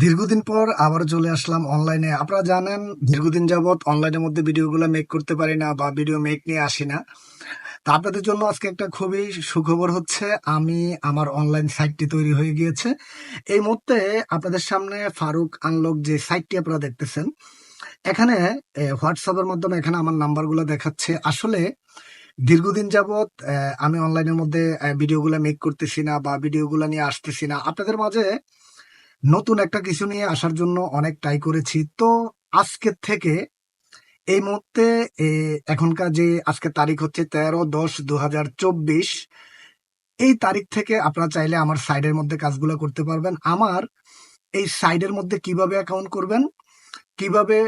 দীর্ঘদিন পর আবার চলে আসলাম অনলাইনে আপনারা জানেন, দীর্ঘদিন যাবৎ অনলাইনের মধ্যে ভিডিওগুলো মেক করতে পারি না বা ভিডিও মেক নিয়ে আসি না। তা আপনাদের জন্য আজকে একটা খুবই সুখবর হচ্ছে, আমি আমার অনলাইন সাইটটি তৈরি হয়ে গিয়েছে। এই মুহূর্তে আপনাদের সামনে ফারুক আনলক যে সাইটটি আপনারা দেখতেছেন, এখানে হোয়াটসঅ্যাপের মাধ্যমে এখানে আমার নাম্বারগুলো দেখাচ্ছে। আসলে দীর্ঘদিন যাবৎ আমি অনলাইনের মধ্যে ভিডিওগুলো মেক করতেছি না বা ভিডিওগুলো নিয়ে আসতেছি না। আপনাদের মাঝে নতুন একটা কিছু নিয়ে আসার জন্য অনেক ট্রাই করেছি। তো আজকের থেকে এই মুহূর্তে এখনকার যে আজকে তারিখ হচ্ছে তেরো দশ দু এই তারিখ থেকে আপনারা চাইলে আমার সাইডের মধ্যে কাজগুলো করতে পারবেন। আমার এই সাইডের মধ্যে কীভাবে অ্যাকাউন্ট করবেন, কীভাবে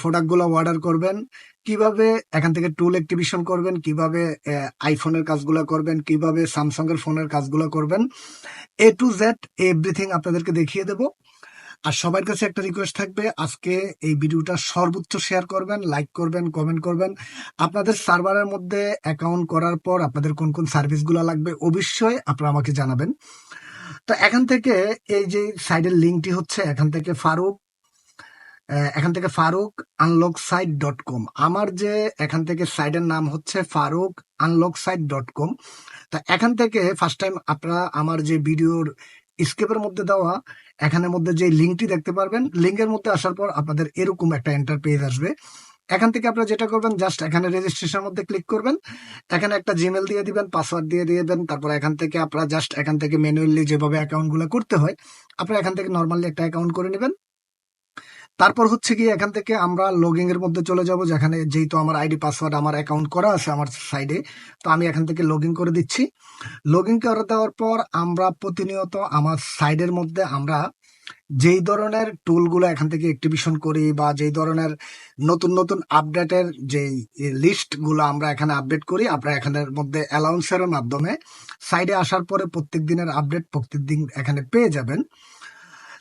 প্রোডাক্টগুলো অর্ডার করবেন, কীভাবে এখান থেকে টুল অ্যাক্টিভেশন করবেন, কীভাবে আইফোনের কাজগুলো করবেন, কীভাবে স্যামসাং এর ফোনের কাজগুলো করবেন, এ টু জেড এভরিথিং আপনাদেরকে দেখিয়ে দেব। আর সবার কাছে একটা রিকোয়েস্ট থাকবে, আজকে এই ভিডিওটা সর্বোচ্চ শেয়ার করবেন, লাইক করবেন, কমেন্ট করবেন। আপনাদের সার্ভারের মধ্যে অ্যাকাউন্ট করার পর আপনাদের কোন কোন সার্ভিসগুলো লাগবে অবশ্যই আপনারা আমাকে জানাবেন। তো এখান থেকে এই যে সাইডের লিঙ্কটি হচ্ছে, এখান থেকে ফারুক এখান থেকে Faruk unlock site dot com আমার যে এখান থেকে সাইটের নাম হচ্ছে Faruk unlock site dot com তা এখান থেকে ফার্স্ট টাইম আপনারা আমার যে ভিডিওর স্কেপের মধ্যে দেওয়া, এখানের মধ্যে যে লিঙ্কটি দেখতে পারবেন লিঙ্কের মধ্যে আসার পর আপনাদের এরকম একটা এন্টার পেজ আসবে। এখান থেকে আপনারা যেটা করবেন জাস্ট এখানে রেজিস্ট্রেশন মধ্যে ক্লিক করবেন। এখানে একটা জিমেল দিয়ে দিবেন পাসওয়ার্ড দিয়ে দিবেন, তারপর এখান থেকে আপনারা জাস্ট এখান থেকে ম্যানুয়ালি যেভাবে অ্যাকাউন্টগুলো করতে হয়, আপনারা এখান থেকে নর্মালি একটা অ্যাকাউন্ট করে নেবেন। তারপর হচ্ছে কি এখান থেকে আমরা লগিং এর মধ্যে চলে যাব, যেখানে যেহেতু আমার আইডি পাসওয়ার্ড আমার অ্যাকাউন্ট করা আছে আমার সাইডে তো আমি এখান থেকে লগ করে দিচ্ছি। লগ করে দেওয়ার পর আমরা প্রতিনিয়ত আমার সাইডের মধ্যে আমরা যেই ধরনের টুলগুলো এখান থেকে অ্যাক্টিভেশন করি বা যেই ধরনের নতুন নতুন আপডেটের যে লিস্টগুলো আমরা এখানে আপডেট করি, আমরা এখানের মধ্যে অ্যালাউন্সের মাধ্যমে সাইডে আসার পরে প্রত্যেক দিনের আপডেট প্রত্যেক দিন এখানে পেয়ে যাবেন।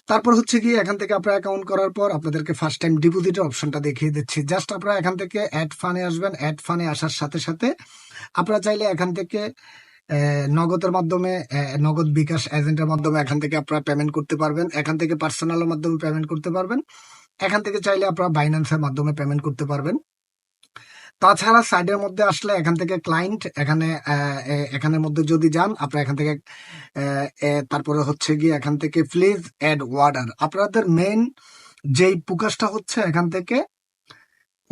তারপর হচ্ছে কি এখান থেকে আপনারা অ্যাকাউন্ট করার পর আপনাদেরকে ফার্স্ট টাইম ডিপোজিটের অপশনটা দেখিয়ে দিচ্ছি। জাস্ট আপনারা এখান থেকে অ্যাড ফানে আসবেন অ্যাড ফানে আসার সাথে সাথে আপনারা চাইলে এখান থেকে নগদের মাধ্যমে নগদ বিকাশ এজেন্টের মাধ্যমে এখান থেকে আপনারা পেমেন্ট করতে পারবেন। এখান থেকে পার্সোনালের মাধ্যমে পেমেন্ট করতে পারবেন। এখান থেকে চাইলে আপনারা বাইন্যান্সের মাধ্যমে পেমেন্ট করতে পারবেন। তাছাড়া সাইডের মধ্যে আসলে এখান থেকে ক্লায়েন্ট এখানে এখানের মধ্যে যদি যান, আপনারা এখান থেকে তারপরে হচ্ছে গিয়ে এখান থেকে প্লিজ অ্যাড ওয়ার্ডার আপনাদের মেন যেই প্রকাশটা হচ্ছে এখান থেকে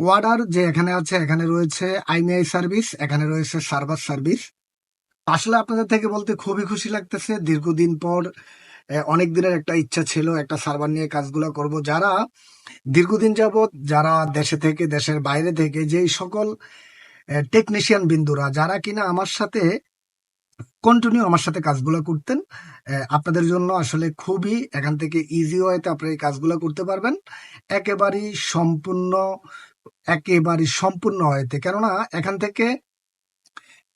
ওয়ার্ডার যে এখানে আছে, এখানে রয়েছে আইমিআই সার্ভিস এখানে রয়েছে সার্ভার সার্ভিস আসলে আপনাদের থেকে বলতে খুবই খুশি লাগতেছে, দীর্ঘদিন পর অনেক দিনের একটা ইচ্ছা ছিল একটা সার্ভার নিয়ে কাজগুলো করব। যারা দীর্ঘদিন যাবৎ, যারা দেশে থেকে, দেশের বাইরে থেকে, যেই সকল টেকনিশিয়ান বিন্দুরা, যারা কিনা আমার সাথে কন্টিনিউ আমার সাথে কাজগুলো করতেন আপনাদের জন্য আসলে খুবই এখান থেকে ইজি ওয়েতে আপনারা এই কাজগুলো করতে পারবেন। একেবারেই সম্পূর্ণ একেবারেই সম্পূর্ণ হয়েতে কেননা এখান থেকে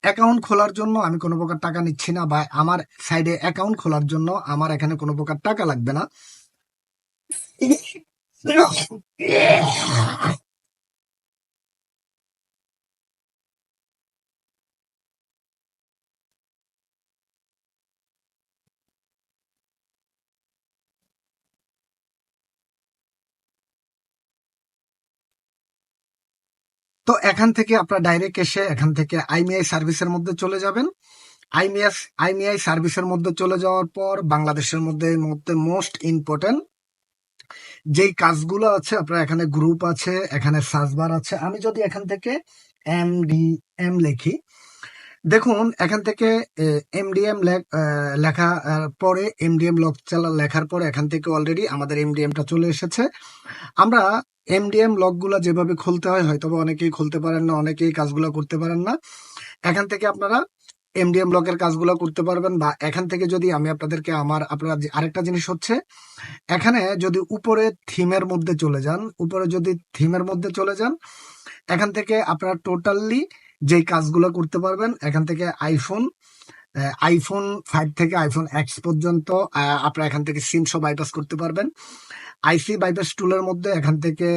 অ্যাকাউন্ট খোলার জন্য আমি কোনো প্রকার টাকা নিচ্ছি না বা আমার সাইডে অ্যাকাউন্ট খোলার জন্য আমার এখানে কোনো প্রকার টাকা লাগবে না। তো এখান থেকে আপনার ডাইরেক্ট এসে এখান থেকে আইমিআই সার্ভিসের মধ্যে চলে যাবেন। আইমিএস আইমিআই সার্ভিসের মধ্যে চলে যাওয়ার পর বাংলাদেশের মধ্যে মধ্যে মোস্ট ইম্পর্টেন্ট যেই কাজগুলো আছে, আপনার এখানে গ্রুপ আছে, এখানে সার্চবার আছে। আমি যদি এখান থেকে এম ডি এম লিখি দেখুন, এখান থেকে এমডিএম লেখা পরে এমডিএম লক চালা লেখার পরে এখান থেকে অলরেডি আমাদের এমডিএমটা চলে এসেছে। আমরা এমডিএম লকগুলো যেভাবে খুলতে হয় হয়তো অনেকেই খুলতে পারেন না, অনেকেই কাজগুলো করতে পারেন না। এখান থেকে আপনারা এমডিএম ব্লকের কাজগুলো করতে পারবেন বা এখান থেকে যদি আমি আপনাদেরকে আমার, আপনারা আরেকটা জিনিস হচ্ছে, এখানে যদি উপরে থিমের মধ্যে চলে যান, উপরে যদি থিমের মধ্যে চলে যান, এখান থেকে আপনারা টোটালি যেই কাজগুলো করতে পারবেন, এখান থেকে আইফোন আইফোন ফাইভ থেকে আইফোন এক্স পর্যন্ত আপনারা এখান থেকে সিম সব বাইপাস করতে পারবেন। আইসি বাইপাস টুলের মধ্যে এখান থেকে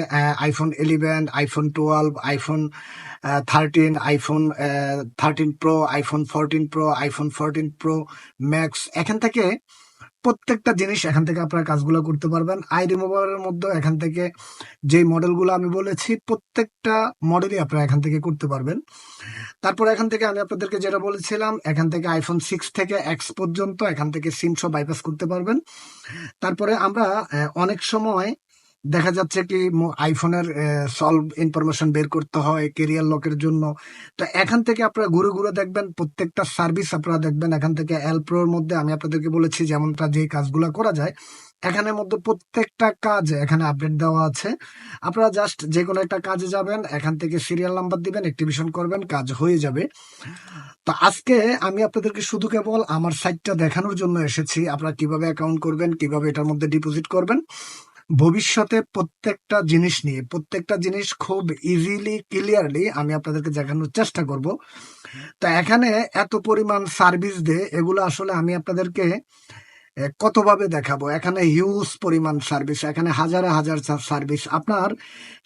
iPhone eleven iPhone twelve iPhone thirteen iPhone thirteen pro iPhone fourteen pro iPhone fourteen pro max এখান থেকে প্রত্যেকটা জিনিস এখান থেকে আপনারা কাজগুলো করতে পারবেন। আই রিমুভারের মধ্যে এখান থেকে যে মডেলগুলো আমি বলেছি, প্রত্যেকটা মডেলই আপনারা এখান থেকে করতে পারবেন। তারপর এখান থেকে আমি আপনাদেরকে যেটা বলেছিলাম, এখান থেকে আইফোন সিক্স থেকে এক্স পর্যন্ত এখান থেকে সিম সব বাইপাস করতে পারবেন। তারপরে আমরা অনেক সময় দেখা যাচ্ছে কি আইফোনের সলভ ইনফরমেশন বের করতে হয় কেরিয়ার লকের জন্য। তো এখান থেকে আপনারা ঘুরে ঘুরে দেখবেন, প্রত্যেকটা সার্ভিস আপনারা দেখবেন এখান থেকে অ্যালপ্রোর মধ্যে। আমি আপনাদেরকে বলেছি যেমনটা যে কাজগুলো করা যায়, এখানের মধ্যে প্রত্যেকটা কাজ এখানে আপডেট দেওয়া আছে। আপনারা জাস্ট যে কোনো একটা কাজে যাবেন, এখান থেকে সিরিয়াল নাম্বার দিবেন অ্যাক্টিভেশন করবেন, কাজ হয়ে যাবে। তো আজকে আমি আপনাদেরকে শুধু কেবল আমার সাইটটা দেখানোর জন্য এসেছি। আপনারা কীভাবে অ্যাকাউন্ট করবেন, কীভাবে এটার মধ্যে ডিপোজিট করবেন ভবিষ্যতে প্রত্যেকটা জিনিস নিয়ে, প্রত্যেকটা জিনিস খুব ইজিলি ক্লিয়ারলি আমি আপনাদেরকে দেখানোর চেষ্টা করব। তা এখানে এত পরিমাণ সার্ভিস দে এগুলো আসলে আমি আপনাদেরকে কতভাবে দেখাবো? এখানে হিউজ পরিমাণ সার্ভিস এখানে হাজার হাজার সার্ভিস আপনার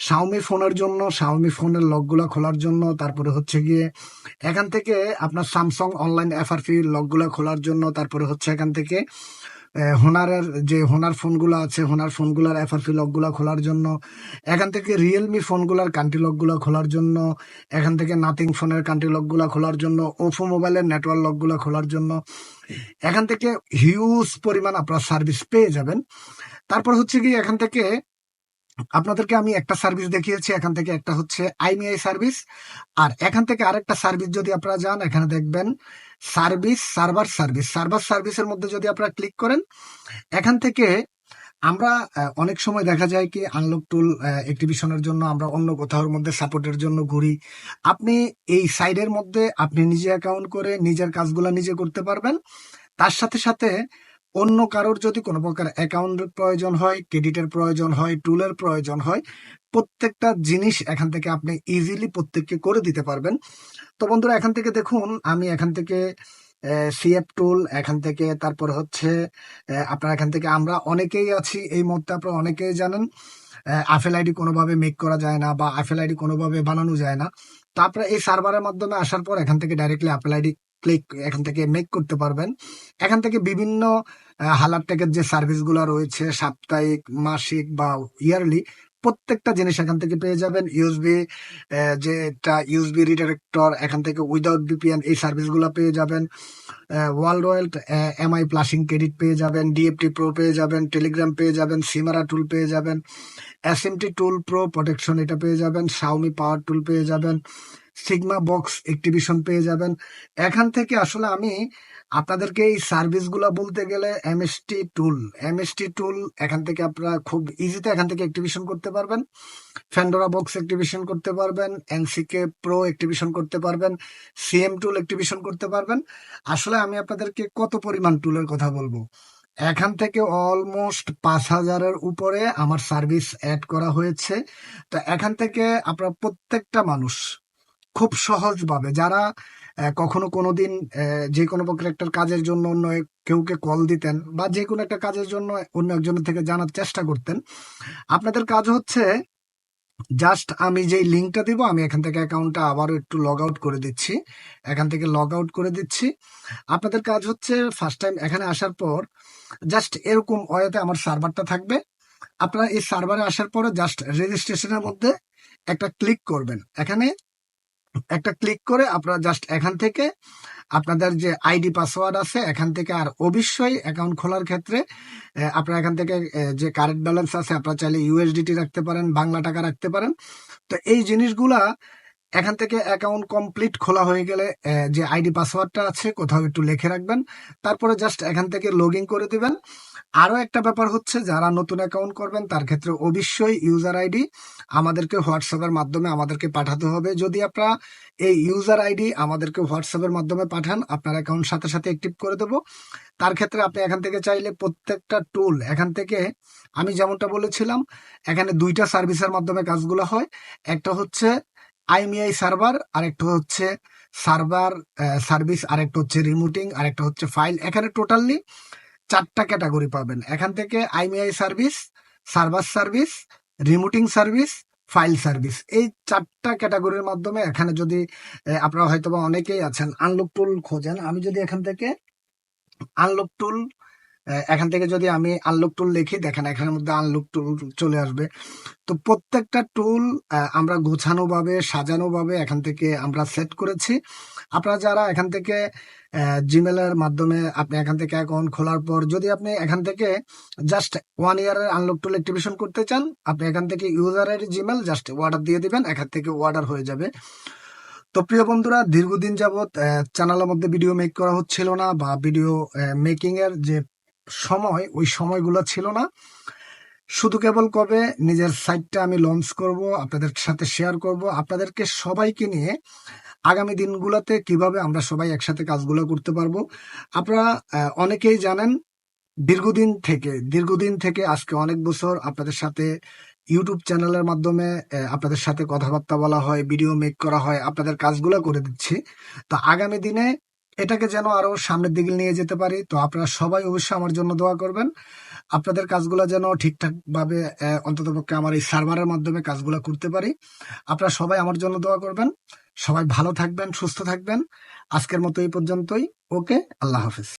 শাওমি ফোনের জন্য শাওমি ফোনের লকগুলো খোলার জন্য, তারপরে হচ্ছে গিয়ে এখান থেকে আপনার স্যামসাং অনলাইন এফআরপি লকগুলো খোলার জন্য, তারপরে হচ্ছে এখান থেকে হোনারের যে হোনার ফোনগুলো আছে, হোনার ফোনগুলোর এফআরপি লকগুলো খোলার জন্য, এখান থেকে রিয়েলমি ফোনগুলোর কান্ট্রি লকগুলো খোলার জন্য, এখান থেকে নাথিং ফোনের কান্ট্রি লকগুলো খোলার জন্য ওফো মোবাইলের নেটওয়ার্ক লকগুলো খোলার জন্য, এখান থেকে হিউজ পরিমাণ আপনার সার্ভিস পেয়ে যাবেন। তারপর হচ্ছে কি এখান থেকে আপনাদেরকে আমি একটা সার্ভিস দেখিয়েছি, এখান থেকে একটা হচ্ছে আইমিআই সার্ভিস আর এখান থেকে আরেকটা সার্ভিস যদি আপনারা যান, এখানে দেখবেন সার্ভিস সার্ভার সার্ভিস সার্ভার সার্ভিসের মধ্যে যদি আপনারা ক্লিক করেন, এখান থেকে আমরা অনেক সময় দেখা যায় কি আনলক টুল অ্যাক্টিভিশনের জন্য আমরা অন্য কোথাওর মধ্যে সাপোর্টের জন্য ঘুরি। আপনি এই সাইডের মধ্যে আপনি নিজে অ্যাকাউন্ট করে নিজের কাজগুলো নিজে করতে পারবেন। তার সাথে সাথে অন্য কারোর যদি কোনো প্রকার অ্যাকাউন্টের প্রয়োজন হয় ক্রেডিটের প্রয়োজন হয় টুলের প্রয়োজন হয়, প্রত্যেকটা জিনিস এখান থেকে আপনি ইজিলি প্রত্যেককে করে দিতে পারবেন। তো বন্ধুরা, এখান থেকে দেখুন, আমি এখান থেকে সিএফ টুল এখান থেকে তারপর হচ্ছে আপনার এখান থেকে আমরা অনেকেই আছি, এই মুহূর্তে আপনারা অনেকেই জানেন আফেল আইডি কোনোভাবে মেক করা যায় না বা আফেল আইডি কোনোভাবে বানানো যায় না। তো আপনারা এই সার্ভারের মাধ্যমে আসার পর এখান থেকে ডাইরেক্টলি আপেল আইডি ক্লিক এখান থেকে মেক করতে পারবেন। এখান থেকে বিভিন্ন হালার টেকের যে সার্ভিসগুলো রয়েছে, সাপ্তাহিক, মাসিক বা ইয়ারলি প্রত্যেকটা জিনিস এখান থেকে পেয়ে যাবেন। ইউএসবি যেটা ইউএসবি রিডাইরেক্টর এখান থেকে উইদাউট বিপিএন এই সার্ভিসগুলো পেয়ে যাবেন। ওয়ার্ল্ড ওয়েল্ড এমআই প্লাসিং ক্রেডিট পেয়ে যাবেন ডিএফটি প্রো পেয়ে যাবেন টেলিগ্রাম পেয়ে যাবেন সিমারা টুল পেয়ে যাবেন এসএমটি টুল প্রো প্রোটেকশন এটা পেয়ে যাবেন শাওমি পাওয়ার টুল পেয়ে যাবেন। সিগমা বক্স অ্যাক্টিভিশন পেয়ে যাবেন। এখান থেকে আসলে আমি আপনাদেরকে এই সার্ভিসগুলো বলতে গেলে এমএসটি টুল এমএসটি টুল এখান থেকে আপনারা খুব ইজিতে এখান থেকে অ্যাক্টিভিশন করতে পারবেন। ফ্যান্ডোরা বক্স অ্যাক্টিভিশন করতে পারবেন এনসিকে প্রো অ্যাক্টিভিশন করতে পারবেন সিএম টুল অ্যাক্টিভিশন করতে পারবেন। আসলে আমি আপনাদেরকে কত পরিমাণ টুলের কথা বলব? এখান থেকে অলমোস্ট পাঁচ হাজারের উপরে আমার সার্ভিস অ্যাড করা হয়েছে। তো এখান থেকে আপনার প্রত্যেকটা মানুষ খুব সহজভাবে। যারা কখনো কোনো দিন যে কোনো প্রকার একটা কাজের জন্য অন্য কেউকে কল দিতেন বা যে কোনো একটা কাজের জন্য অন্য একজনের থেকে জানার চেষ্টা করতেন, আপনাদের কাজ হচ্ছে জাস্ট আমি যেই লিঙ্কটা দিব, আমি এখান থেকে অ্যাকাউন্টটা আবারও একটু লগ আউট করে দিচ্ছি। এখান থেকে লগ আউট করে দিচ্ছি। আপনাদের কাজ হচ্ছে ফার্স্ট টাইম এখানে আসার পর জাস্ট এরকম ওয়েতে আমার সার্ভারটা থাকবে। আপনারা এই সার্ভারে আসার পরে জাস্ট রেজিস্ট্রেশনের মধ্যে একটা ক্লিক করবেন। এখানে একটা ক্লিক করে আপনারা জাস্ট এখান থেকে আপনাদের যে আইডি পাসওয়ার্ড আছে, এখান থেকে আর অবশ্যই অ্যাকাউন্ট খোলার ক্ষেত্রে আপনারা এখান থেকে যে কারেন্ট ব্যালেন্স আছে, আপনারা চাইলে ইউএসডিটি রাখতে পারেন, বাংলা টাকা রাখতে পারেন। তো এই জিনিসগুলা এখান থেকে অ্যাকাউন্ট কমপ্লিট খোলা হয়ে গেলে যে আইডি পাসওয়ার্ডটা আছে, কোথাও একটু লিখে রাখবেন। তারপরে জাস্ট এখান থেকে লগ করে দিবেন। আরও একটা ব্যাপার হচ্ছে, যারা নতুন অ্যাকাউন্ট করবেন, তার ক্ষেত্রে অবশ্যই ইউজার আইডি আমাদেরকে হোয়াটসঅ্যাপের মাধ্যমে আমাদেরকে পাঠাতে হবে। যদি আপনারা এই ইউজার আইডি আমাদেরকে হোয়াটসঅ্যাপের মাধ্যমে পাঠান, আপনার অ্যাকাউন্ট সাথে সাথে অ্যাক্টিভ করে দেবো। তার ক্ষেত্রে আপনি এখান থেকে চাইলে প্রত্যেকটা টুল এখান থেকে আমি যেমনটা বলেছিলাম, এখানে দুইটা সার্ভিসের মাধ্যমে কাজগুলো হয়। একটা হচ্ছে আইমিআই সার্ভার আর একটা হচ্ছে সার্ভার সার্ভিস আর একটা হচ্ছে রিমুটিং আরেকটা হচ্ছে ফাইল এখানে টোটালি চারটা ক্যাটাগরি পাবেন। এখান থেকে আইমিআই সার্ভিস সার্ভার সার্ভিস রিমুটিং সার্ভিস ফাইল সার্ভিস এই চারটা ক্যাটাগরির মাধ্যমে এখানে যদি আপনারা হয়তো বা অনেকেই আছেন আনলক টুল খোঁজেন। আমি যদি এখান থেকে আনলক টুল এখান থেকে যদি আমি আনলক টুল লিখি দেখেন এখানের মধ্যে আনলক টুল চলে আসবে। তো প্রত্যেকটা টুল আমরা গোছানোভাবে, সাজানোভাবে এখান থেকে আমরা সেট করেছি। আপনারা যারা এখান থেকে জিমেলের মাধ্যমে আপনি এখান থেকে অ্যাকাউন্ট খোলার পর যদি আপনি এখান থেকে জাস্ট ওয়ান ইয়ারের আনলক টুল অ্যাক্টিভেশন করতে চান, আপনি এখান থেকে user ID Gmail just order দিয়ে দিবেন, এখান থেকে অর্ডার হয়ে যাবে। তো প্রিয় বন্ধুরা, দীর্ঘদিন যাবৎ চ্যানেলের মধ্যে ভিডিও মেক করা হচ্ছিল না বা ভিডিও মেকিং এর যে সময়, ওই সময়গুলো ছিল না। শুধু কেবল কবে নিজের সাইটটা আমি লঞ্চ করব, আপনাদের সাথে শেয়ার করব, আপনাদেরকে সবাইকে নিয়ে আগামী দিনগুলোতে কীভাবে আমরা সবাই একসাথে কাজগুলো করতে পারব। আপনারা অনেকেই জানেন, দীর্ঘদিন থেকে দীর্ঘদিন থেকে আজকে অনেক বছর আপনাদের সাথে ইউটিউব চ্যানেলের মাধ্যমে আপনাদের সাথে কথাবার্তা বলা হয় ভিডিও মেক করা হয়, আপনাদের কাজগুলো করে দিচ্ছি। তো আগামী দিনে এটাকে যেন আরও সামনের দিকে নিয়ে যেতে পারি। তো আপনারা সবাই অবশ্যই আমার জন্য দোয়া করবেন। আপনাদের কাজগুলো যেন ঠিকঠাকভাবে অন্তত পক্ষে আমার এই সার্ভারের মাধ্যমে কাজগুলো করতে পারি। আপনারা সবাই আমার জন্য দোয়া করবেন। সবাই ভালো থাকবেন, সুস্থ থাকবেন। আজকের মতো এই পর্যন্তই। ওকে, আল্লাহ হাফিজ।